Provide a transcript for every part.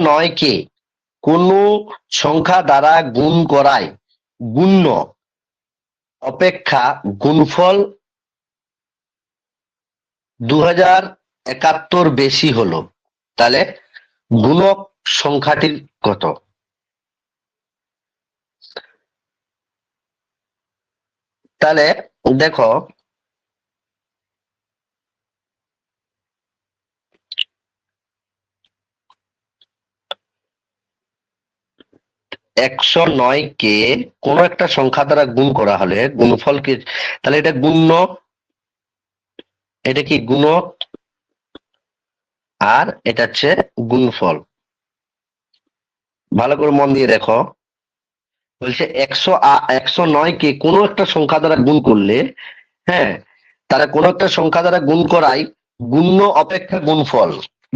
নয় কে? কোন সংখ্যা দ্বারা গুণ করায় গুণ্য। অপেক্ষা গুণফল দু একাত্তর বেশি হলো। তাহলে গুণক সংখ্যাটির কত? তাহলে দেখো একশো নয় কে কোন একটা সংখ্যা দ্বারা গুণ করা হলে গুণফল কি? তাহলে এটা গুণ্য, এটা কি গুণক আর এটা হচ্ছে গুণফল। ভালো করে মন দিয়ে দেখো। বলছে একশো একশো নয় কে কোনো একটা সংখ্যা দ্বারা গুণ করলে হ্যাঁ তারা কোনো একটা সংখ্যা দ্বারা গুণ করাই গুণ্য অপেক্ষা গুণফল।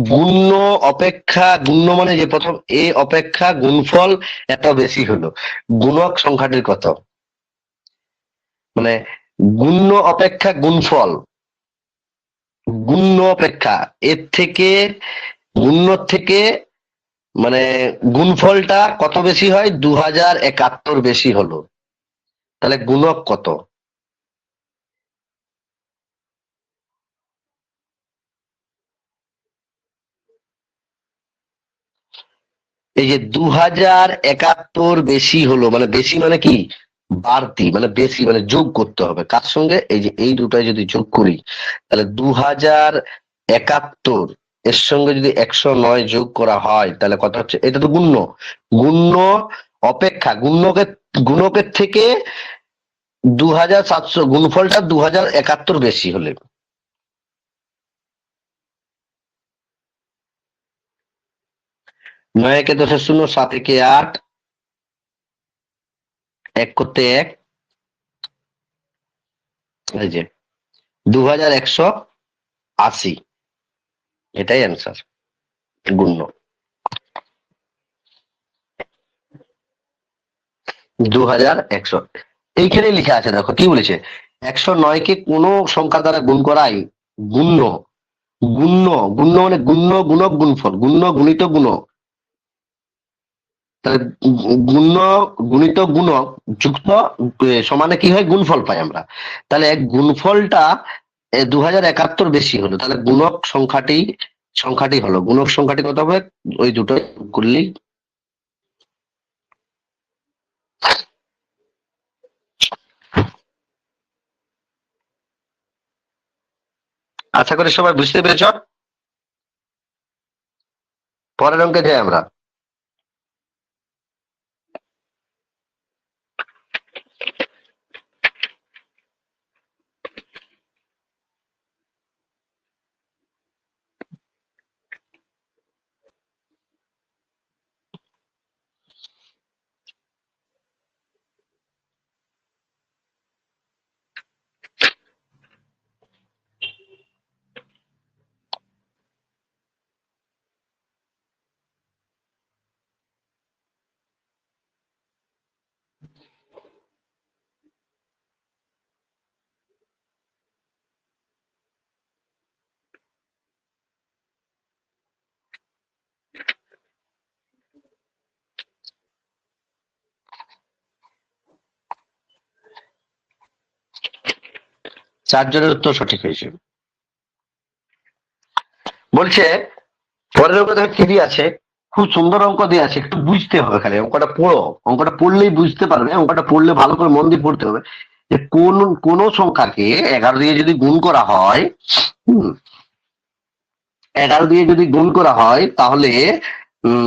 গুণ্য অপেক্ষা, গুণ্য মানে যে প্রথম এ অপেক্ষা, গুণফল, এত বেশি হলো। গুণক সংখ্যাটির কত? মানে গুণ্য অপেক্ষা, গুণফল। গুণ্য অপেক্ষা, এর থেকে গুণ্য থেকে মানে গুণফলটা কত বেশি হয়? দু হাজার একাত্তর বেশি হলো। তাহলে গুণক কত? এই যে দু হাজার একাত্তর বেশি হলো মানে বেশি মানে কি? বাড়তি মানে বেশি মানে যোগ করতে হবে। কার সঙ্গে? এই যে এই দুটাই যদি যোগ করি, তাহলে দু হাজার একাত্তর এর সঙ্গে যদি একশো নয় যোগ করা হয়, তাহলে কথা হচ্ছে? এটা তো গুণ্য। গুণ্য অপেক্ষা গুণ্যকের গুণকের থেকে দু হাজার সাতশো, গুণফলটা দু হাজার একাত্তর বেশি হলে। নয় একে দশের শূন্য, সাত একে আট। এক করতে এক। যে দু হাজার একশো আশি। এটাই অ্যান্সার গুণ্য। দু হাজার একশো। এইখানে লিখা আছে, দেখো, কি বলেছে? একশো নয় কে কোন সংখ্যা দ্বারা গুণ করাই গুণ্য। গুণ্য গুণ্য মানে গুণ্য, গুণক, গুণফল। গুণ্য, গুণিত, গুণক। তাহলে গু- গুণ্য গুণিত গুণক যুক্ত সমানে কি হয়? গুণফল পাই আমরা। তাহলে গুণফলটা দু হাজার একাত্তর বেশি হলো। তাহলে গুণক সংখ্যাটি সংখ্যাটি হলো। গুণক সংখ্যাটি কত হবে? ওই দুটো করলেই আশা করি সবাই বুঝতে পেরেছ? পরের অঙ্কে যাই আমরা। চারজনের উত্তর সঠিক হয়েছে। বলছে, পরের অঙ্ক দেখো কি দিয়ে আছে? খুব সুন্দর অঙ্ক দিয়ে আছে, একটু বুঝতে হবে খালি, অঙ্কটা পড়ো। অঙ্কটা পড়লেই বুঝতে পারবে, অঙ্কটা পড়লে ভালো করে মন দিয়ে পড়তে হবে। যে কোন কোন সংখ্যাকে এগারো দিয়ে যদি গুণ করা হয়, হম, এগারো দিয়ে যদি গুণ করা হয়, তাহলে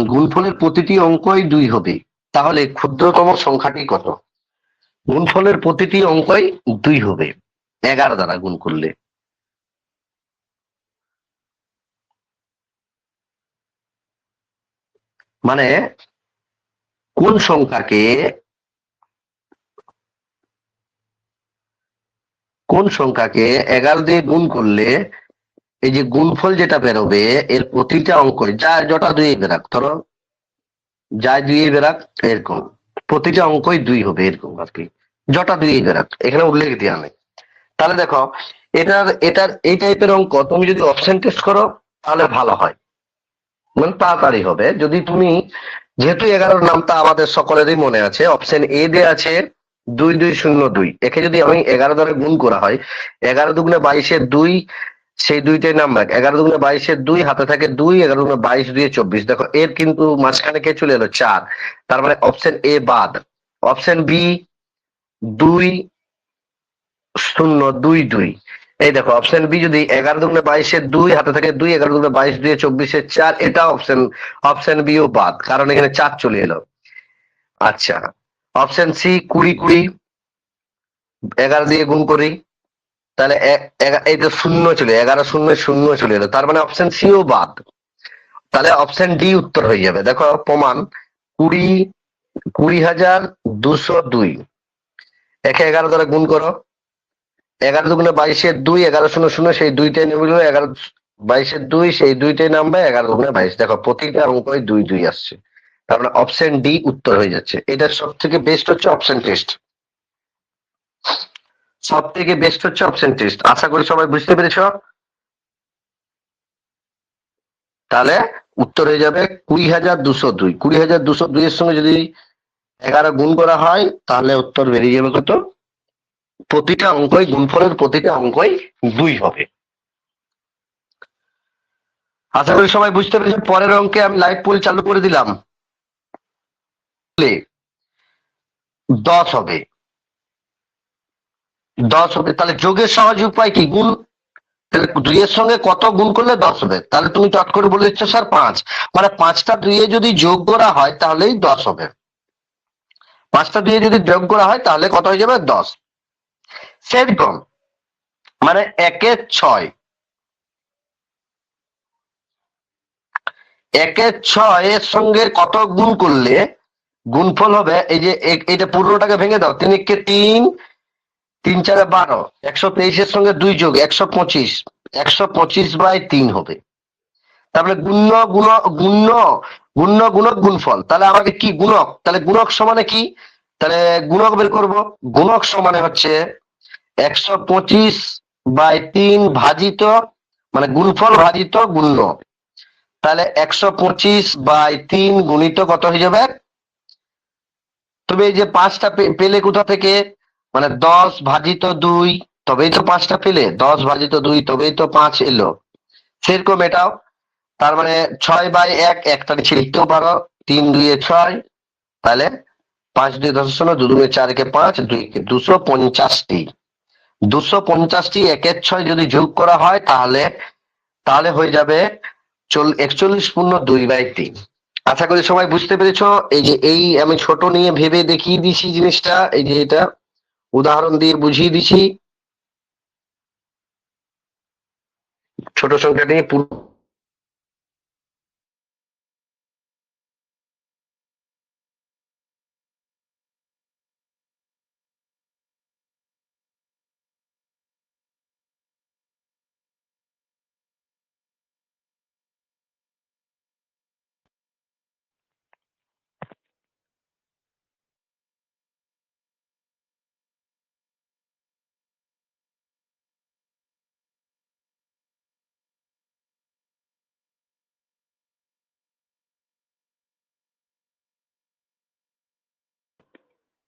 গুণফলের প্রতিটি অঙ্কই দুই হবে। তাহলে ক্ষুদ্রতম সংখ্যাটি কত? গুণফলের প্রতিটি অঙ্কই দুই হবে। এগারো দ্বারা গুণ করলে। মানে কোন সংখ্যাকে কোন সংখ্যাকে এগারো দিয়ে গুণ করলে, এই যে গুণফল যেটা বেরোবে, এর প্রতিটা অঙ্ক যা যটা দুই বেরাক, ধরো, যা দুই বেরাক, এরকম। প্রতিটা অঙ্কই দুই হবে, এরকম আর কি। যটা দুই বেরাক, এখানে উল্লেখ দেওয়া নেই। তাহলে দেখো, এটার এটার এই টাইপের অঙ্ক তুমি যদি অপশন টেস্ট করো, তাহলে ভালো হয়। মানে তাড়াতাড়ি হবে। যদি তুমি, যেহেতু এগারোর নামটা আমাদের সকলেরই মনে আছে অপশন এ দিয়ে আছে দুই দুই, শূন্য, দুই। একে যদি আমি এগারো দ্বারা গুণ করা হয়, এগারো দুগুণে বাইশে দুই, সেই দুইটাই নাম নাম্বার এগারো দুগুণে বাইশের দুই, হাতে থাকে দুই, এগারো দুগুণে বাইশ, দুই, চব্বিশ। দেখো, এর কিন্তু মাঝখানে কে চলে এলো? চার। তার মানে অপশন এ বাদ। অপশন বি দুই শূন্য দুই দুই। এই দেখো অপশন বি যদি এগারো দুগুণে বাইশের দুই, হাতে থাকে দুই, এগারো দুগুণে বাইশ দুই চব্বিশে চার, এটা অপশন অপশন বি ও বাদ, কারণ এখানে চার চলে এলো। আচ্ছা অপশন সি কুড়ি কুড়ি, এগারো দিয়ে গুণ করি, তাহলে এই তো শূন্য চলে, এগারো শূন্য শূন্য চলে এলো, তার মানে অপশন সি ও বাদ। তাহলে অপশন ডি উত্তর হয়ে যাবে। দেখো প্রমাণ, কুড়ি কুড়ি হাজার দুশো দুই। একে এগারো দ্বারা গুণ করো এগারো দুগুণে বাইশের দুই, এগারো শূন্য শূন্য, সেই দুইটাই নেমে গেলো এগারো বাইশের দুই, সেই দুইটাই নামবে এগারো দুগুণে বাইশ। দেখো, প্রতিটা অঙ্কই দুই দুই আসছে। তার মানে অপশন ডি উত্তর হয়ে যাচ্ছে। এটা সব থেকে বেস্ট হচ্ছে অপশন টেস্ট সব থেকে বেস্ট হচ্ছে অপশন টেস্ট আশা করি সবাই বুঝতে পেরেছ? তাহলে উত্তর হয়ে যাবে কুড়ি হাজার দুশো দুই। কুড়ি হাজার দুশো দুই এর সঙ্গে যদি এগারো গুণ করা হয়, তাহলে উত্তর বেরিয়ে যাবে কত? প্রতিটা অঙ্কই গুণফলের প্রতিটা অঙ্কই দুই হবে। আশা করি সবাই বুঝতে পেরেছেন, পরের অঙ্কে আমি লাইভ পোল চালু করে দিলাম। দশ হবে। দশ হবে। তাহলে যোগের সহজ উপায় কি? গুণ দুইয়ের সঙ্গে কত গুণ করলে দশ হবে? তাহলে তুমি চট করে বলে দিচ্ছ স্যার পাঁচ। মানে পাঁচটা দুইয়ে যদি যোগ করা হয়, তাহলেই দশ হবে। পাঁচটা দুইয়ে যদি যোগ করা হয়, তাহলে কত হয়ে যাবে? দশ। সেরকম। মানে একে ছয়। একে ছয় এর সঙ্গে কত গুণ করলে গুণফল হবে? এই যে এটা পুরোটাকে ভেঙে দাও। তিন একে তিন তিন চারে বারো। একশো তেইশের সঙ্গে দুই যোগ, একশো পঁচিশ। একশো পঁচিশ বাই তিন হবে। তারপরে গুণ্য, গুণ, গুণ্য গুণ্য, গুণক গুণফল। তাহলে আমাকে কি গুণক? তাহলে গুণক সমানে কি? তাহলে গুণক বের করব। গুণক সমানে হচ্ছে একশো পঁচিশ বাই তিন ভাজিত মানে গুণফল ভাজিত গুণ্য। তাহলে একশো পঁচিশ বাই তিন গুণিত কত হয়ে যাবে? তবে এই যে পাঁচটা পেলে কোথা থেকে? মানে দশ ভাজিত দুই, তবেই তো পাঁচটা পেলে। দশ ভাজিত দুই, তবেই তো পাঁচ এলো। সেরকম এটাও। তার মানে ছয় বাই এক, একটা নিচে লিখতেও পারো। তিন দুইয়ে ছয়, তাহলে পাঁচ দুই দশ শূন্য দু দুয়ে চারকে পাঁচ দুই দুশো পঞ্চাশটি। দুশো পঞ্চাশটি একের ছয় যদি যোগ করা হয়, তাহলে তাহলে হয়ে যাবে চল, একচল্লিশ পূর্ণ দুই বাই তিন। আশা করি সবাই বুঝতে পেরেছ, এই যে এই আমি ছোট নিয়ে ভেবে দেখিয়ে দিছি জিনিসটা, এই যে এটা, উদাহরণ দিয়ে বুঝিয়ে দিছি। ছোট সংখ্যা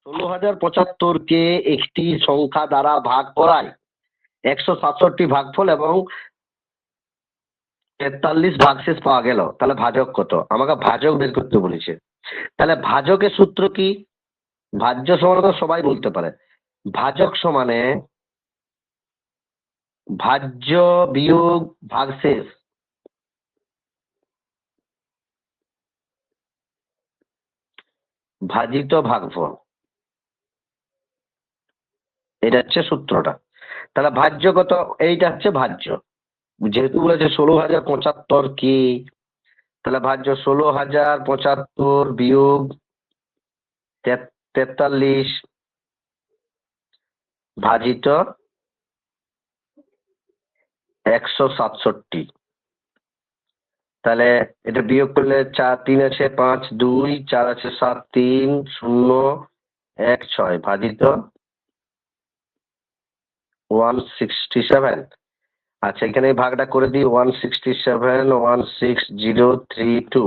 ষোলো হাজার পঁচাত্তর কে একটি সংখ্যা দ্বারা ভাগ করায়। একশো সাতষট্টি ভাগফল এবং তেতাল্লিশ ভাগশেষ পাওয়া গেল। তাহলে ভাজক কত? আমাকে ভাজক বের করতে বলেছে। তাহলে ভাজকের সূত্র কি? ভাজ্য সমান সবাই বলতে পারে। ভাজক সমানে ভাজ্য বিয়োগ ভাগশেষ। ভাজিত ভাগফল। এটা হচ্ছে সূত্রটা। তাহলে ভাজ্যগত এইটা হচ্ছে ভাজ্য। যেহেতু বলেছে ষোলো হাজার পঁচাত্তর কি? তাহলে ভাজ্য ষোলো হাজার পঁচাত্তর বিয়োগ তেতাল্লিশ ভাজিত একশো সাতষট্টি। তাহলে এটা বিয়োগ করলে চার তিন আছে পাঁচ, দুই, চার আছে সাত, তিন, শূন্য, এক, ছয়। ভাজিত ওয়ান সিক্সটি সেভেন আচ্ছা এখানে ভাগটা করে দিই one sixty seven one six zero three two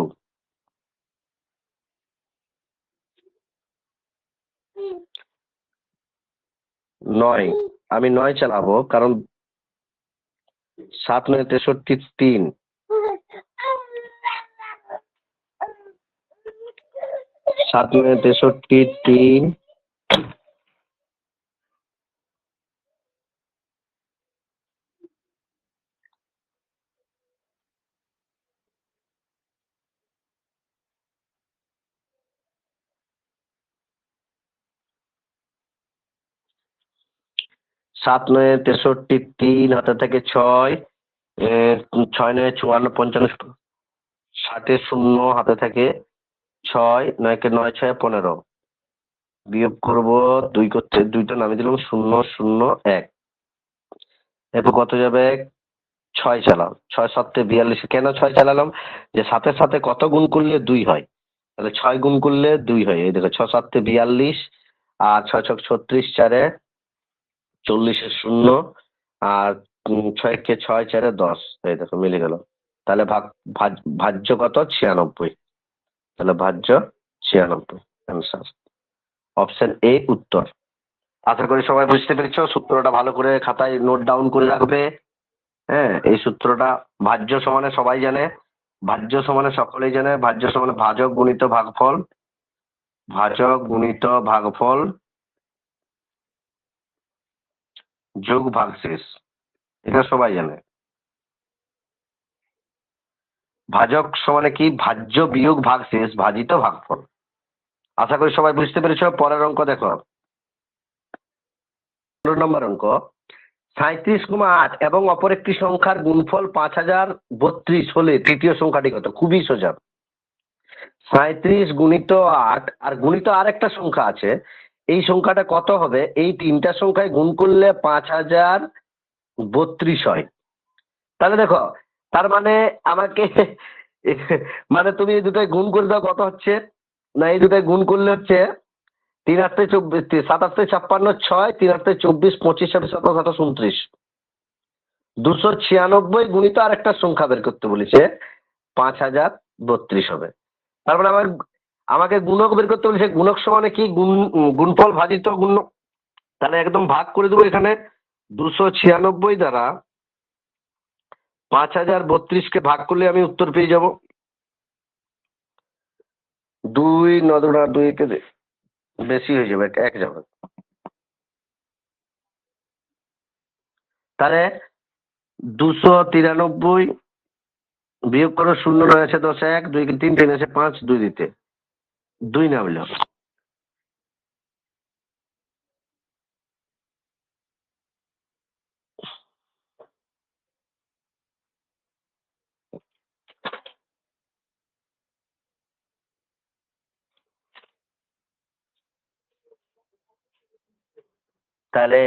নয়, আমি নয় চালাবো, কারণ সাত নয় তেষট্টি তিন। সাত নয় তেষট্টি তিন। সাত নয়, তেষট্টি, তিন হাতে থেকে ছয় ছয় নয়, চুয়ান্ন, পঞ্চান্ন ষাটে শূন্য হাতে থেকে ছয়, নয়কে নয়, ছয়, পনেরো। বিয়োগ করব দুই করতে, দুইটা নামিয়ে দিলাম, শূন্য শূন্য, এক। এরপর কত যাবে? ছয় চালাম ছয় সাতে বিয়াল্লিশ। কেন ছয় চালালাম? যে সাথে সাথে কত গুণ করলে দুই হয়? তাহলে ছয় গুণ করলে দুই হয়। এই দেখো ছ সাতে বিয়াল্লিশ আর ছয় ছক ছত্রিশ চারে চল্লিশের শূন্য আর ছয় ছয়কে ছয় চারে দশ। এই দেখো, মিলে গেল। তাহলে ভাগ, ভাজ- ভাজ্য কত? ছিয়ানব্বই। তাহলে ভাজ্য ছিয়ানব্বই অ্যান্সার অপশন এ উত্তর। আশা করি সবাই বুঝতে পেরেছ, সূত্রটা ভালো করে খাতায় নোট ডাউন করে রাখবে। হ্যাঁ এই সূত্রটা ভাজ্য সমানে সবাই জানে। ভাজ্য সমানে সকলেই জানে। ভাজ্য সমানে ভাজক গুণিত ভাগফল। ভাজক গুণিত ভাগফল যোগ ভাগশেষ এটা সবাই জানে। ভাজক সমানে কি? ভাজ্য বিয়োগ ভাগশেষ ভাজিত ভাগফল। আশা করি সবাই বুঝতে পেরেছ, পরের অঙ্ক দেখো। পনেরো নম্বর অঙ্ক। সাঁত্রিশ কমা আট এবং অপর একটি সংখ্যার গুণফল পাঁচ হাজার বত্রিশ হলে তৃতীয় সংখ্যাটি কত? খুবই সোজা। সাঁত্রিশ গুণিত আট, আর গুণিত আর একটা সংখ্যা আছে এই সংখ্যাটা কত হবে? এই তিনটা সংখ্যায় গুণ করলে পাঁচ হাজার বত্রিশ হয়। তাহলে দেখো, তার মানে আমাকে মানে তুমি এই দুটোয় গুণ করে দাও, কত হচ্ছে? না, এই দুটোয় গুণ করলে হচ্ছে তিন আটতে চব্বিশ সাত আটতে ছাপ্পান্ন, ছয়, তিন আটতে চব্বিশ, পঁচিশ ছাব্বিশ সাতাশ আঠাশ উনত্রিশ। দুশো ছিয়ানব্বই গুণিত আর একটা সংখ্যা বের করতে বলেছে, পাঁচ হাজার বত্রিশ হবে। তারপরে আমার আমাকে গুণক বের করতে বলেছে, গুণক সমানে কি গুণ, গুণফল ভাজিত গুণ? তাহলে একদম ভাগ করে দেবো এখানে দুশো ছিয়ানব্বই দ্বারা পাঁচ হাজার বত্রিশকে ভাগ করলে আমি উত্তর পেয়ে যাব। দুই নদুরা দুই কে বেশি হয়ে যাবে, এক যাবে। তাহলে দুশো তিরানব্বই বিয়োগ করো শূন্য রয়েছে দশ এক, দুই তিন তিন আছে পাঁচ, দুই দিতে। দুই নামল তাহলে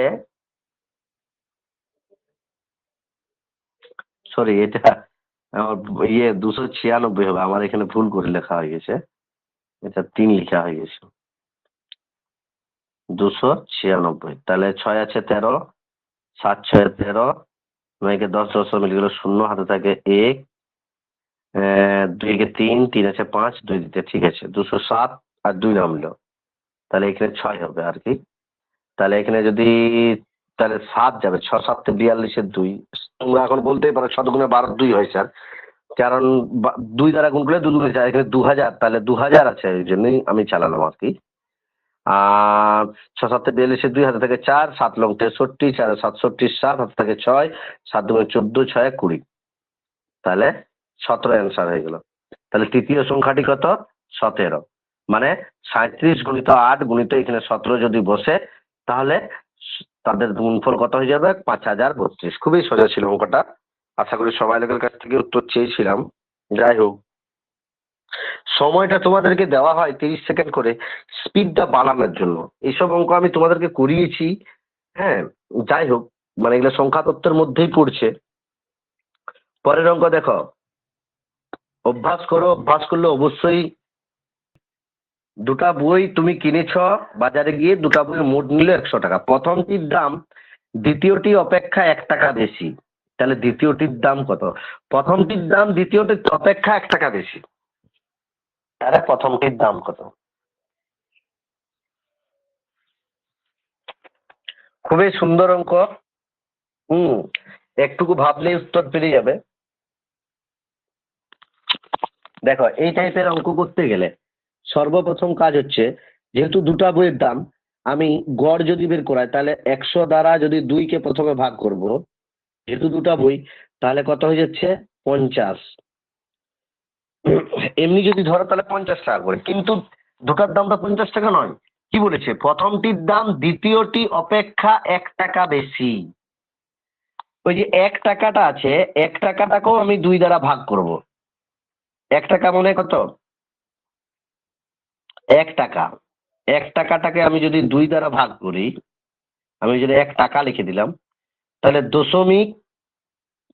সরি এটা আমার ইয়ে দুশো ছিয়ানব্বই হবে, আমার এখানে ভুল করে লেখা হয়ে গেছে। এটা তিন লেখা হয়ে গেছে। দুশো ছিয়ানব্বই। তাহলে ছয় আছে তেরো, সাত ছয় তেরো নয়কে দশ দশ মিলে শূন্য, হাতে থাকে এক দুইকে তিন তিন আছে পাঁচ, দুই দিতে ঠিক আছে, দুশো সাত আর দুই নামলো। তাহলে এখানে ছয় হবে আর কি। তাহলে এখানে যদি, তাহলে সাত যাবে, ছ, সাতে বিয়াল্লিশের দুই। তোমরা এখন বলতেই পারো, শতগুণে বারো দুই হয়, স্যার। কারণ দুই দ্বারা গুণ করলে দু দুই যায়। এখানে দু হাজার তাহলে দু হাজার আছে, এই জন্যই আমি চালালাম আর কি আর ছ সাতে বিয়াল্লিশের দুই হাতে থেকে চার, সাত লং তেষট্টি, চার সাতষট্টি, সাত হাতে থেকে ছয়, সাত দুগুণে চোদ্দ, ছয়, কুড়ি। তাহলে সতেরো অ্যান্সার হয়ে গেল। তাহলে তৃতীয় সংখ্যাটি কত? সতেরো। মানে সাঁত্রিশ গুণিত আট গুণিত এখানে সতেরো যদি বসে, তাহলে তাদের গুণফল কত হয়ে যাবে? পাঁচ হাজার বত্রিশ। খুবই সোজা ছিল অঙ্কটা। আশা করি সবাই লোকের কাছ থেকে উত্তর চেয়েছিলাম। যাই হোক, সময়টা তোমাদেরকে দেওয়া হয় তিরিশ সেকেন্ড করে স্পিডটা বাড়ানোর জন্য। এইসব অঙ্ক আমি তোমাদেরকে করিয়েছি হ্যাঁ? যাই হোক মানে এগুলো সংখ্যা তত্ত্বের মধ্যেই পড়ছে। পরের অঙ্ক দেখো। অভ্যাস করো, অভ্যাস করলে অবশ্যই দুটা বই তুমি কিনেছ, বাজারে গিয়ে দুটা বই মোট নিলে একশো টাকা। প্রথমটির দাম দ্বিতীয়টি অপেক্ষা এক টাকা বেশি। তাহলে দ্বিতীয়টির দাম কত? প্রথমটির দাম দ্বিতীয়টির অপেক্ষা এক টাকা বেশি। তাহলে প্রথমটির দাম কত? খুবই সুন্দর অঙ্ক। হুম, একটুকু ভাবলেই উত্তর পেরে যাবে। দেখো, এই টাইপের অঙ্ক করতে গেলে সর্বপ্রথম কাজ হচ্ছে, যেহেতু দুটা বইয়ের দাম, আমি গড় যদি বের করাই, তাহলে একশো দ্বারা যদি দুইকে প্রথমে ভাগ করব যেহেতু দুটা বই, তাহলে কত হয়ে যাচ্ছে? পঞ্চাশ। এমনি যদি ধরো তাহলে পঞ্চাশ টাকা করে। কিন্তু দুটার দামটা পঞ্চাশ টাকা নয়। কি বলেছে? প্রথমটির দাম, দ্বিতীয়টি অপেক্ষা এক টাকা বেশি। ওই যে এক টাকাটা আছে, এক টাকাটাকেও আমি দুই দ্বারা ভাগ করব। এক টাকা মনে কত? এক টাকা। এক টাকাটাকে আমি যদি দুই দ্বারা ভাগ করি, আমি যদি এক টাকা লিখে দিলাম তাহলে দশমিক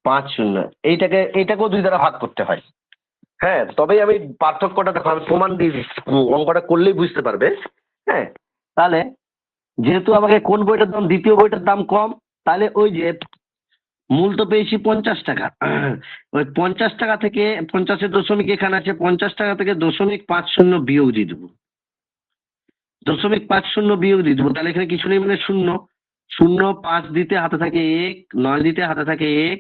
পাঁচ শূন্য। এইটাকে, এইটাকেও দুই দ্বারা ভাগ করতে হয়। হ্যাঁ তবেই আমি পার্থক্যটা দেখো, আমি প্রমাণ দিয়ে অঙ্কটা করলেই বুঝতে পারবে। হ্যাঁ তাহলে যেহেতু আমাকে কোন বইটার দাম, দ্বিতীয় বইটার দাম কম, তাহলে ওই যে মূল তো পেয়েছি পঞ্চাশ টাকা। ওই পঞ্চাশ টাকা থেকে পঞ্চাশের দশমিক এখানে আছে, পঞ্চাশ টাকা থেকে দশমিক পাঁচ শূন্য বিয়োগ দিয়ে দেবো। দশমিক পাঁচ শূন্য বিয়োগ দিয়ে দেবো। তাহলে এখানে কিছু নেই মানে শূন্য। শূন্য পাঁচ দিতে হাতে থাকে এক, নয় দিতে হাতে থাকে এক,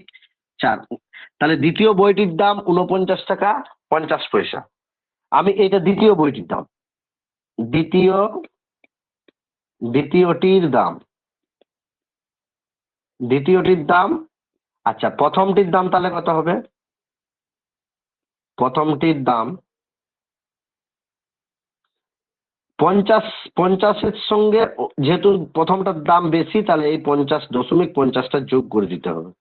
চার। তাহলে দ্বিতীয় বইটির দাম উনপঞ্চাশ টাকা, পঞ্চাশ পয়সা। আমি এটা দ্বিতীয় বইটির দাম। দ্বিতীয়, দ্বিতীয়টির দাম। দ্বিতীয়টির দাম আচ্ছা প্রথমটির দাম তাহলে কত হবে? প্রথমটির দাম পঞ্চাশ, পঞ্চাশের সঙ্গে যেহেতু প্রথমটার দাম বেশি, তাহলে এই পঞ্চাশ দশমিক পঞ্চাশটা যোগ করে দিতে হবে।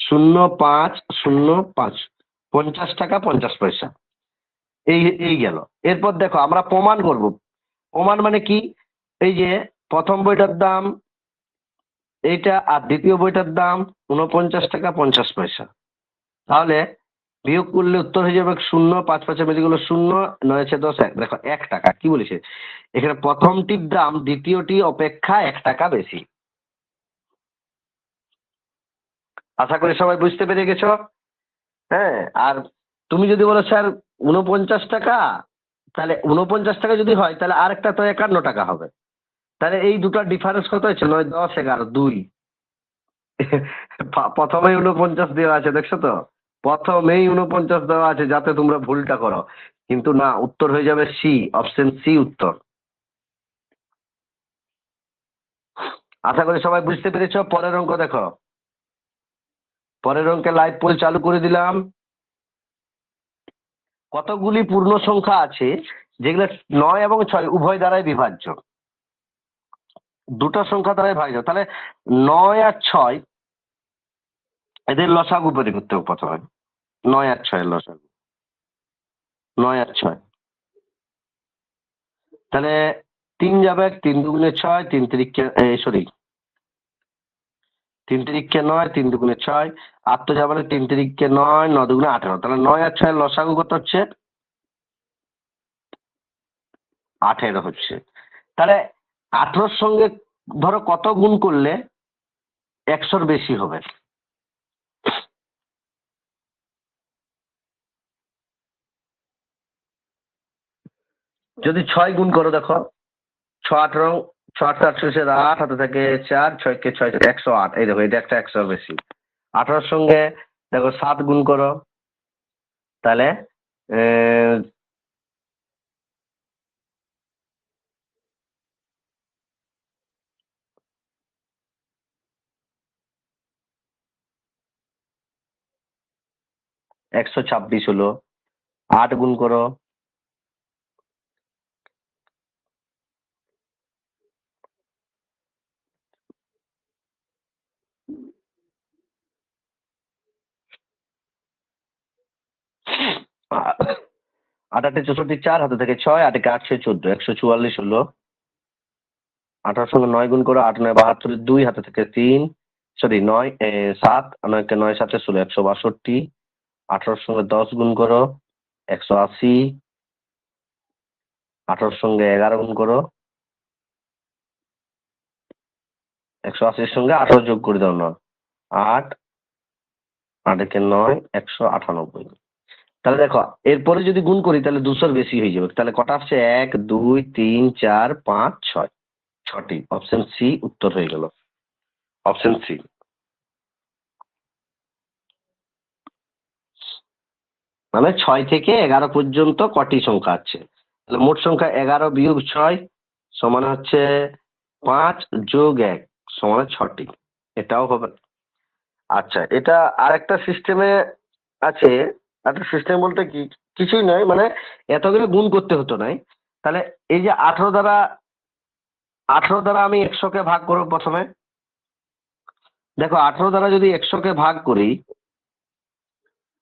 শূন্য পাঁচ শূন্য পাঁচ। পঞ্চাশ টাকা, পঞ্চাশ পয়সা। এই এই গেল। এরপর দেখো, আমরা প্রমাণ করব। প্রমাণ মানে কি? এই যে প্রথম বইটার দাম, এইটা আর দ্বিতীয় বইটার দাম উনপঞ্চাশ টাকা, পঞ্চাশ পয়সা। তাহলে বিয়োগ করলে উত্তর হয়ে যাবে শূন্য, পাঁচ পাঁচে বেজে গেলো শূন্য, নয় আছে দশ এক। দেখো, এক টাকা, কি বলেছে? এখানে প্রথমটির দাম, দ্বিতীয়টি অপেক্ষা এক টাকা বেশি। আশা করি সবাই বুঝতে পেরে গেছো? হ্যাঁ আর তুমি যদি বলো, স্যার উনপঞ্চাশ টাকা? তাহলে উনপঞ্চাশ টাকা যদি হয়, তাহলে আরেকটা তো একান্ন টাকা হবে। তাহলে এই দুটোর ডিফারেন্স কত হয়েছে? নয়, দশ, এগারো, দুই। প্রথমে উনপঞ্চাশ দেওয়া আছে, দেখছ তো? প্রথমেই উনপঞ্চাশ দেওয়া আছে, যাতে তোমরা ভুলটা করো। কিন্তু না, উত্তর হয়ে যাবে সি, অপশন সি উত্তর। আশা করি সবাই বুঝতে পেরেছ, পরের অঙ্ক দেখো। পরের অঙ্কে লাইভ পোল চালু করে দিলাম। কতগুলি পূর্ণ সংখ্যা আছে, যেগুলো নয় এবং ছয়, উভয় দ্বারাই বিভাজ্য। দুটো সংখ্যা দ্বারাই ভাজ্য তাহলে নয় আর ছয়, এদের লসাগু বের করতে হবে প্রথমে। নয় আর ছয়ের লসাগু নয় আর ছয়। তাহলে তিন যাবে তিন দুগুণে ছয়, তিন তিরিখকে সরি তিন তিরিখকে নয়, তিন দুগুণে ছয়। আট তো যাবে তিন তিরিখকে নয়, ন দুগুণে আঠেরো। তাহলে নয় আর ছয়ের লসাগু কত হচ্ছে? আঠেরো হচ্ছে। তাহলে আঠেরোর সঙ্গে ধরো কত গুণ করলে একশোর বেশি হবে? যদি ছয় গুণ করো দেখো ছ আঠারো ছ আঠারো আটশোশের আট হাতে থাকে চার ছয়কে ছয়, একশো আট। এই দেখো, এটা একটা একশো বেশি। আঠারোর সঙ্গে দেখো সাত গুণ করো, তাহলে একশো ছাব্বিশ হলো। আট গুণ করো আট আটে চৌষট্টি চার, হাতে থেকে ছয় আটকে আটশো চোদ্দ, একশো চুয়াল্লিশ হলো। আঠারোর সঙ্গে নয় গুণ করো আট, নয় বাহাত্তরের দুই, হাতে থেকে তিন, সরি, নয় সাত নয়কে নয় সাথে ষোলো, একশো বাষট্টি, আঠারোর সঙ্গে দশ গুণ করো, একশো আশি, আঠারোর সঙ্গে এগারো গুণ করো, একশো আশির সঙ্গে আঠারো যোগ করে দাও না আট আট একে নয়, একশো আটানব্বই। তাহলে দেখো, এরপরে যদি গুণ করি, তাহলে দুশোর বেশি হয়ে যাবে। তাহলে কটা আসছে? এক, দুই, তিন, চার, পাঁচ, ছয়। ছটি। অপশন সি উত্তর হয়ে গেল। অপশন সি মানে ছয় থেকে এগারো পর্যন্ত কটি সংখ্যা আছে? তাহলে মোট সংখ্যা এগারো বিয়োগ ছয় সমান হচ্ছে পাঁচ যোগ এক সমান ছটি। এটাও হবে। আচ্ছা এটা আরেকটা সিস্টেমে আছে। একটা সিস্টেম বলতে কি, কিছুই নয় মানে এতগুলো গুণ করতে হতো নাই। তাহলে এই যে আঠারো দ্বারা আঠারো দ্বারা আমি একশোকে ভাগ করব প্রথমে। দেখো, আঠারো দ্বারা যদি একশোকে ভাগ করি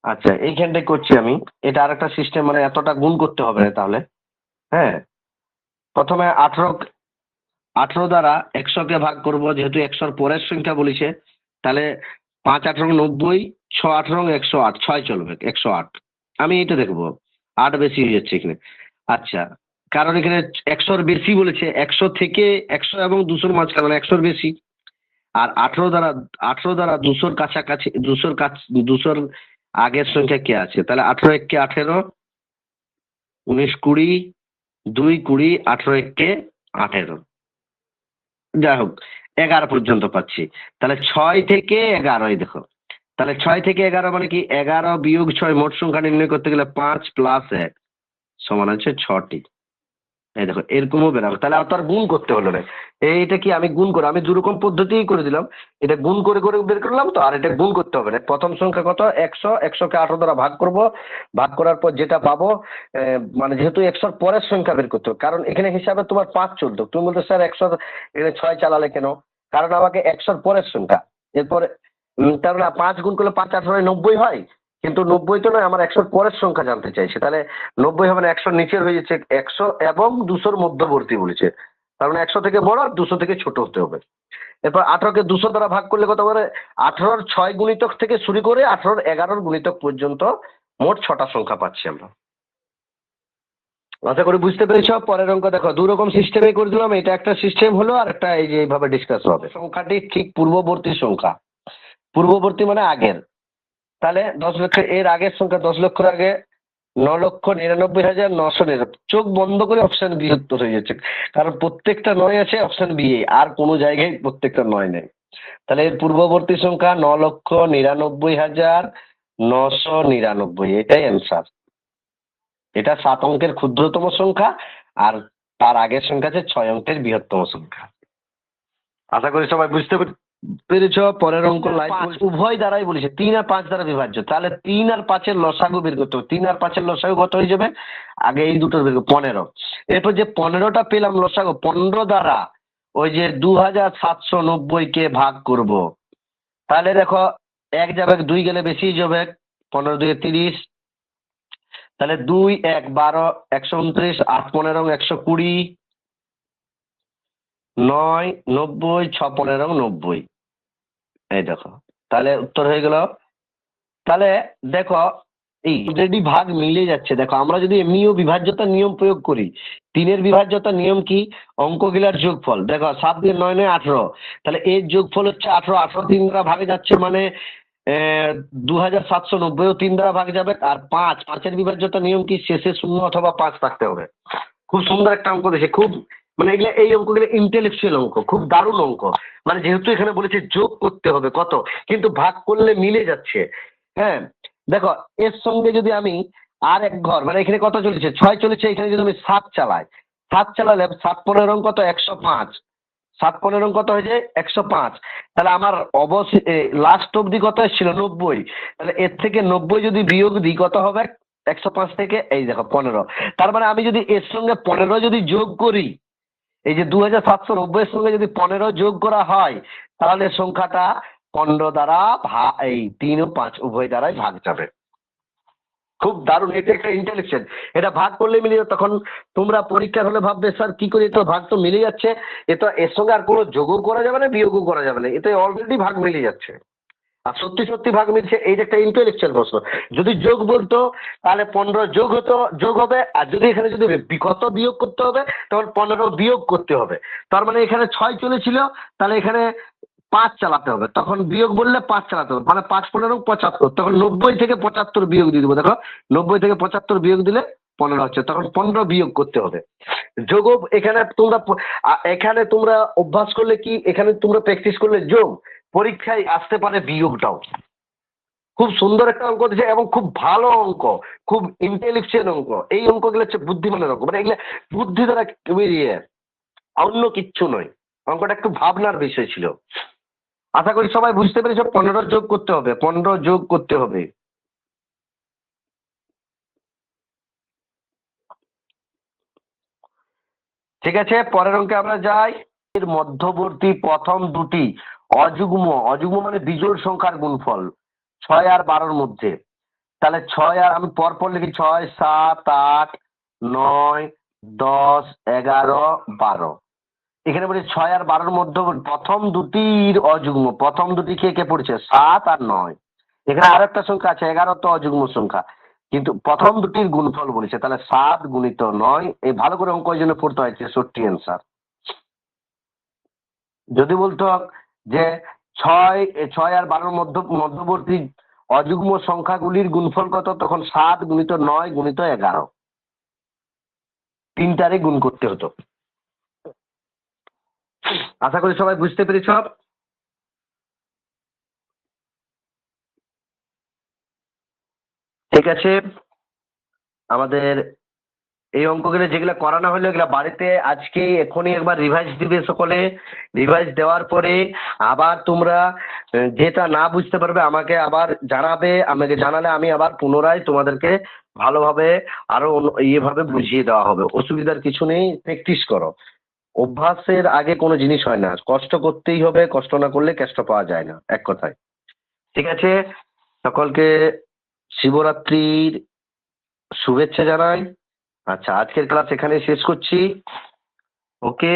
আচ্ছা এইখানটায় করছি আমি। এটা আর একটা সিস্টেম মানে এতটা গুণ করতে হবে না তাহলে। হ্যাঁ? প্রথমে আঠারো আঠারো দ্বারা একশোকে ভাগ করব, যেহেতু একশোর পরের সংখ্যা বলেছে, তাহলে পাঁচ, আঠারো, নব্বই ছ আঠারো একশো আট, ছয় চলবে, একশো আট। আমি এইটা দেখব, আট বেশি হয়ে যাচ্ছে এখানে। আচ্ছা কারণ এখানে একশোর বেশি বলেছে, একশো থেকে একশো এবং দুশোর মাঝখানে মানে একশোর বেশি। আর আঠেরো দ্বারা আঠেরো দ্বারা দুশোর কাছাকাছি, দুশোর কাছ, দুশোর আগের সংখ্যা কে আছে? তাহলে আঠারো এককে আঠেরো, উনিশ কুড়ি, দুই কুড়ি, আঠারো এককে আঠেরো। যাই হোক, এগারো পর্যন্ত পাচ্ছি। তাহলে ছয় থেকে এগারো এই দেখো। তাহলে ছয় থেকে এগারো মানে কি এগারো বিয়োগ ছয় মোট সংখ্যা নির্ণয় করতে গেলে পাঁচ প্লাস এক সমান হচ্ছে ছটি। এই দেখো, এরকমও বেরাবে। তাহলে আর তার গুণ করতে হলো না। এইটা কি আমি গুণ করে, আমি দুরকম পদ্ধতিই করে দিলাম। এটা গুণ করে করে বের করলাম তো, আর এটা গুণ করতে হবে না। প্রথম সংখ্যা কত? একশো। একশোকে আঠারো দ্বারা ভাগ করব। ভাগ করার পর যেটা পাবো মানে যেহেতু একশোর পরের সংখ্যা বের করতে হবে, কারণ এখানে হিসাবে তোমার পাঁচ চলতো। তুমি বলতো স্যার একশো এখানে ছয় চালালে কেন? কারণ আমাকে একশোর পরের সংখ্যা। এরপরে তার মানে পাঁচ গুণ করলে পাঁচ, আঠারো, নব্বই হয়? কিন্তু নব্বই তো নয়, আমার একশোর পরের সংখ্যা জানতে চাইছে। তাহলে নব্বই হবে না, একশোর নিচের হয়ে যাচ্ছে একশো এবং দুশোর মধ্যবর্তী বলেছে। তার মানে একশো থেকে বড় আর দুশো থেকে ছোট হতে হবে। এরপর আঠারোকে দুশো দ্বারা ভাগ করলে কত করে আঠারোর ছয় গুণিতক থেকে শুরু করে আঠারোর এগারোর গুণিতক পর্যন্ত মোট ছটা সংখ্যা পাচ্ছি আমরা। আশা করি বুঝতে পেরেছ। পরের অঙ্ক দেখো দু রকম সিস্টেমে করে দিলাম। এটা একটা সিস্টেম হলো আর একটা এই যে এইভাবে ডিসকাস হবে। সংখ্যাটি ঠিক পূর্ববর্তী সংখ্যা। পূর্ববর্তী মানে আগের। তাহলে দশ লক্ষ, এর আগের সংখ্যা দশ লক্ষর আগে, ন লক্ষ নিরানব্বই হাজার নশো নিরানব্বই চোখ বন্ধ করে অপশন বি উত্তর হয়ে যাচ্ছে। কারণ প্রত্যেকটা নয় আছে অপশন বি আর কোনো জায়গায় প্রত্যেকটা নয় নেই। তাহলে এর পূর্ববর্তী সংখ্যা ন লক্ষ নিরানব্বই হাজার নশো নিরানব্বই, এটাই অ্যান্সার এটা সাত অঙ্কের ক্ষুদ্রতম সংখ্যা, আর তার আগের সংখ্যা আছে ছয় অঙ্কের বৃহত্তম সংখ্যা। আশা করি সবাই বুঝতে পেরেছ পরের অঙ্ক লাইন উভয় দ্বারাই বলেছে তিন আর পাঁচ দ্বারা বিভাজ্য। তাহলে তিন আর পাঁচের লসাগু বের করতে হবে। তিন আর পাঁচের লসাগু কত হয়ে যাবে? আগে এই দুটো বের পনেরো। এরপর যে পনেরোটা পেলাম লসাগু পনেরো দ্বারা ওই যে দু হাজার সাতশো নব্বই কে ভাগ করব। তাহলে দেখো এক যাবে দুই গেলে বেশি যাবে পনেরো দুই তিরিশ। তাহলে দুই এক বারো একশো উনত্রিশ আট পনেরো একশো কুড়ি নয় নব্বই ছ পনেরো নব্বই। এই দেখো। তাহলে উত্তর হয়ে গেল। তাহলে দেখো, এই ভাগ মিলে যাচ্ছে। দেখো, আমরা যদি এমনিও বিভাজ্যতার নিয়ম প্রয়োগ করি, তিনের বিভাজ্যতার নিয়ম কি? অঙ্কগুলার যোগফল। দেখো, সাত দিয়ে নয় নয় আঠেরো। তাহলে এর যোগফল হচ্ছে আঠেরো। আঠেরো তিন দ্বারা ভাগে যাচ্ছে মানে দু হাজার সাতশো নব্বইও তিন দ্বারা ভাগ যাবে। আর পাঁচ, পাঁচের বিভাজ্যতার নিয়ম কি? শেষে শূন্য অথবা পাঁচ থাকতে হবে। খুব সুন্দর একটা অঙ্ক দেখে, খুব মানে এগুলো এই অঙ্কগুলো ইন্টেলেকচুয়াল অঙ্ক, খুব দারুণ অঙ্ক। মানে যেহেতু এখানে বলেছে যোগ করতে হবে কত, কিন্তু ভাগ করলে মিলে যাচ্ছে। হ্যাঁ দেখো, এর সঙ্গে যদি আমি আর এক ঘর মানে এখানে কত চলেছে? ছয় চলেছে, এখানে যদি আমি সাত চালাই, সাত চালালে সাত পনেরো কত একশো পাঁচ। সাত পনেরো কত হয়ে যায় একশো পাঁচ। তাহলে আমার অবশ্যই লাস্ট অব্দি কত এসেছিল? নব্বই। তাহলে এর থেকে নব্বই যদি বিয়োগ দিই, কত হবে? একশো পাঁচ থেকে, এই দেখো, পনেরো। তার মানে আমি যদি এর সঙ্গে পনেরো যদি যোগ করি এই যে দু হাজার সাতশো সঙ্গে যদি পনেরো যোগ করা হয়, তাহলে সংখ্যাটা পনেরো দ্বারা এই তিন ও পাঁচ উভয় দ্বারাই ভাগ যাবে। খুব দারুণ, এটা একটা ইন্টেলিজেন্ট এটা ভাগ করলে মিলে। তখন তোমরা পরীক্ষার হলে ভাববে, স্যার, কি করে তো ভাগ তো মিলে যাচ্ছে? এ তো, এর সঙ্গে আর কোনো যোগও করা যাবে না, বিয়োগও করা যাবে না। এতে অলরেডি ভাগ মিলে যাচ্ছে। আর সত্যি সত্যি ভাগ মিলছে এইটা একটা ইন্টেলেকচুয়াল প্রশ্ন। যদি যোগ বলতো, তাহলে পনেরো যোগ হতো, যোগ হবে, আর যদি এখানে যদি বি- কত বিয়োগ করতে হবে, তখন পনেরো বিয়োগ করতে হবে। তার মানে এখানে ছয় চলেছিল, তাহলে এখানে পাঁচ চালাতে হবে। তখন বিয়োগ বললে পাঁচ চালাতে হবে। মানে পাঁচ পনেরো, পঁচাত্তর। তখন নব্বই থেকে পঁচাত্তর বিয়োগ দিয়ে দেবো। দেখো, নব্বই থেকে পঁচাত্তর বিয়োগ দিলে পনেরো হচ্ছে। তখন পনেরো বিয়োগ করতে হবে। যোগ এখানে তোমরা এখানে তোমরা অভ্যাস করলে কি? এখানে তোমরা প্র্যাকটিস করলে যোগ। পরীক্ষায় আসতে পারে বিয়োগটাও। খুব সুন্দর একটা অঙ্ক দিয়েছে এবং খুব ভালো অঙ্ক, খুব ইন্টেলিজেন্ট অঙ্ক। এই অঙ্কগুলো হচ্ছে বুদ্ধিমানের অঙ্ক। মানে এগুলো বুদ্ধি দ্বারা বেরিয়ে অন্য কিচ্ছু নয়। অঙ্কটা একটু ভাবনার বিষয় ছিল। আশা করি সবাই বুঝতে পেরেছ, পনেরো যোগ করতে হবে, পনেরো যোগ করতে হবে। ঠিক আছে, পরের অঙ্কে আমরা যাই। এর মধ্যবর্তী প্রথম দুটি। অযুগ্ম অযুগ্ম মানে বিজোড় সংখ্যার গুণফল, ছয় আর বারোর মধ্যে। তাহলে ছয় আর আমি পর পর লিখি, ছয়, সাত, আট, নয়, দশ, এগারো, বারো। এখানে বলি ছয় আর বারোর মধ্যে প্রথম দুটির অযুগ্ম। প্রথম দুটি কে কে পড়ছে? সাত আর নয়। এখানে আর একটা সংখ্যা আছে, এগারো তো অযুগ্ম সংখ্যা। কিন্তু প্রথম দুটির গুণফল বলেছে, তাহলে সাত গুণিত নয় এই ভালো করে অঙ্ক জন্য পড়তে হয়? ছেষট্টি অ্যান্সার যদি বলতো যে ছয় ছয় আর বারোর মধ্য, মধ্যবর্তী অযুগ্ম সংখ্যাগুলির গুণফল কত? তখন সাত গুণিত নয় গুণিত এগারো। তিনটারে গুণ করতে হতো। আশা করি সবাই বুঝতে পেরেছ? ঠিক আছে। আমাদের এই অঙ্কগুলো যেগুলো করানো হলো, এগুলো বাড়িতে আজকে এখনই একবার রিভাইজ দিবে সকলে। রিভাইজ দেওয়ার পরে আবার তোমরা যেটা না বুঝতে পারবে আমাকে আবার জানাবে, আমাকে জানালে আমি আবার পুনরায় তোমাদেরকে ভালোভাবে আরও ইয়েভাবে বুঝিয়ে দেওয়া হবে। অসুবিধার কিছু নেই প্র্যাকটিস করো। অভ্যাসের আগে কোনো জিনিস হয় না। কষ্ট করতেই হবে, কষ্ট না করলে কষ্ট পাওয়া যায় না, এক কথায়। ঠিক আছে? সকলকে শিবরাত্রির শুভেচ্ছা জানাই। আচ্ছা আজকের ক্লাস এখানে শেষ করছি। ওকে